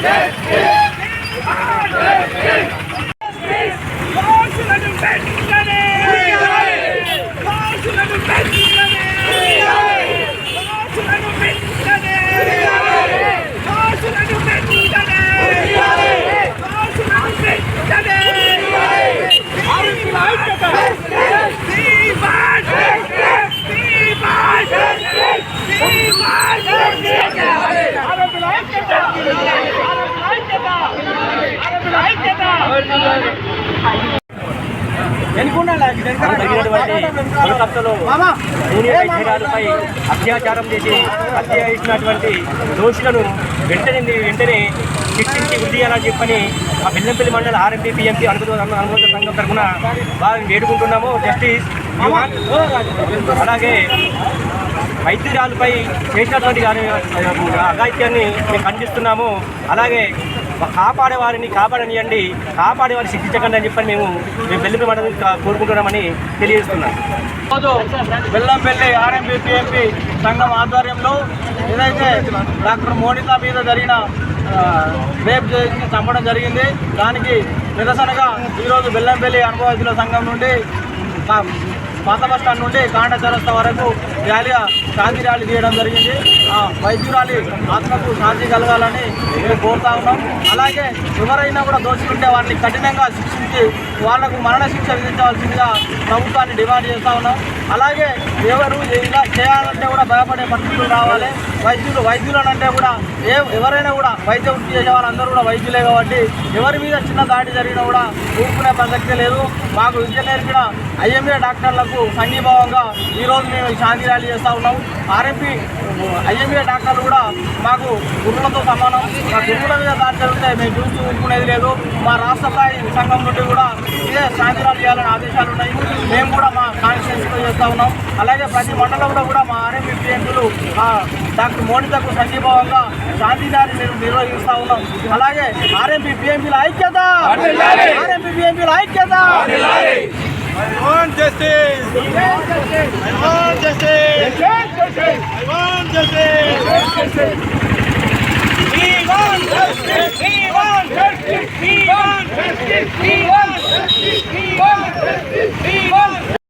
Yes! Yes! Yes! కోల్కత్తాలో junior అత్యాచారం చేసి హత్య చేసినటువంటి దోషులను వెంటనే వెంటనే శిక్షించి ఉద్యోగాలని చెప్పని ఆ బెల్లంపల్లి మండల ఆర్ఎంపీ పిఎంపీ అనుమతి అనుమతి సంఘం తరఫున బాగా వేడుకుంటున్నాము జస్టిస్ అలాగే వైద్యురాలపై చేసినటువంటి గాని- అఘాయిత్యాన్ని మేము ఖండిస్తున్నాము అలాగే కాపాడే వారిని కాపాడనియండి. కాపాడే వారిని శిక్షించకండి అని చెప్పని మేము మేము బెల్లిపి కోరుకుంటున్నామని తెలియజేస్తున్నాం. రోజు బెల్లంపల్లి ఆర్ఎంపీ సంఘం ఆధ్వర్యంలో ఏదైతే డాక్టర్ మోనిత మీద జరిగిన ఆ, రేప్ చేసి చంపడం జరిగింది. దానికి నిరసనగా ఈరోజు బెల్లంపల్లి అనుభవజ్ఞుల సంఘం నుండి పాత బస్ స్టాండ్ నుండి కాండ చరస్త వరకు ర్యాలీగా శాంతి ర్యాలీ తీయడం జరిగింది. ఆ వైద్యురాలి ఆత్మకు శాంతి కలగాలని మేము కోరుతా ఉన్నాం. అలాగే ఎవరైనా కూడా దోషులుంటే వారిని కఠినంగా శిక్షించి వాళ్ళకు మరణ శిక్ష విధించవలసిందిగా ప్రభుత్వాన్ని డిమాండ్ చేస్తా ఉన్నాం. అలాగే ఎవరు ఇలా చేయాలంటే కూడా భయపడే పరిస్థితులు రావాలి. వైద్యులు వైద్యులను అంటే కూడా ఏ ఎవరైనా కూడా వైద్య వృత్తి చేసే వాళ్ళందరూ కూడా వైద్యులే కాబట్టి ఎవరి మీద చిన్న దాడి జరిగినా కూడా ఊరుకునే ప్రసక్తి లేదు. మాకు విద్య నేర్పిన ఐఎంఏ డాక్టర్లకు సంఘీభావంగా ఈరోజు మేము శాంతి ర్యాలీ చేస్తూ ఉన్నాం ఆర్ఎంపీ ఐఎంఏ డాక్టర్లు కూడా మాకు గురువులతో సమానం. మా గురువుల మీద దాడి జరిగితే మేము చూస్తూ ఊరుకునేది లేదు. మా రాష్ట్ర స్థాయి సంఘం నుండి కూడా ఇదే శాంతి ర్యాలీ చేయాలని ఆదేశాలు ఉన్నాయి. మేము కూడా మా కాన్స్టిట్యూన్సీలో చేస్తూ ఉన్నాం. అలాగే ప్రతి మండలంలో కూడా మా ఆర్ఎంపీ పిఎంపీలు డాక్టర్ మోనితకు సంఘీభావంగా గాంధీదారి నిర్వహిస్తా ఉన్నాం అలాగే ఆర్ఎంపీ బిఎంపీల ఐక్యత ఆర్ఎంపీ బిఎంపీల ఐక్యత We want justice! We want justice! We want justice! We want justice! We want justice!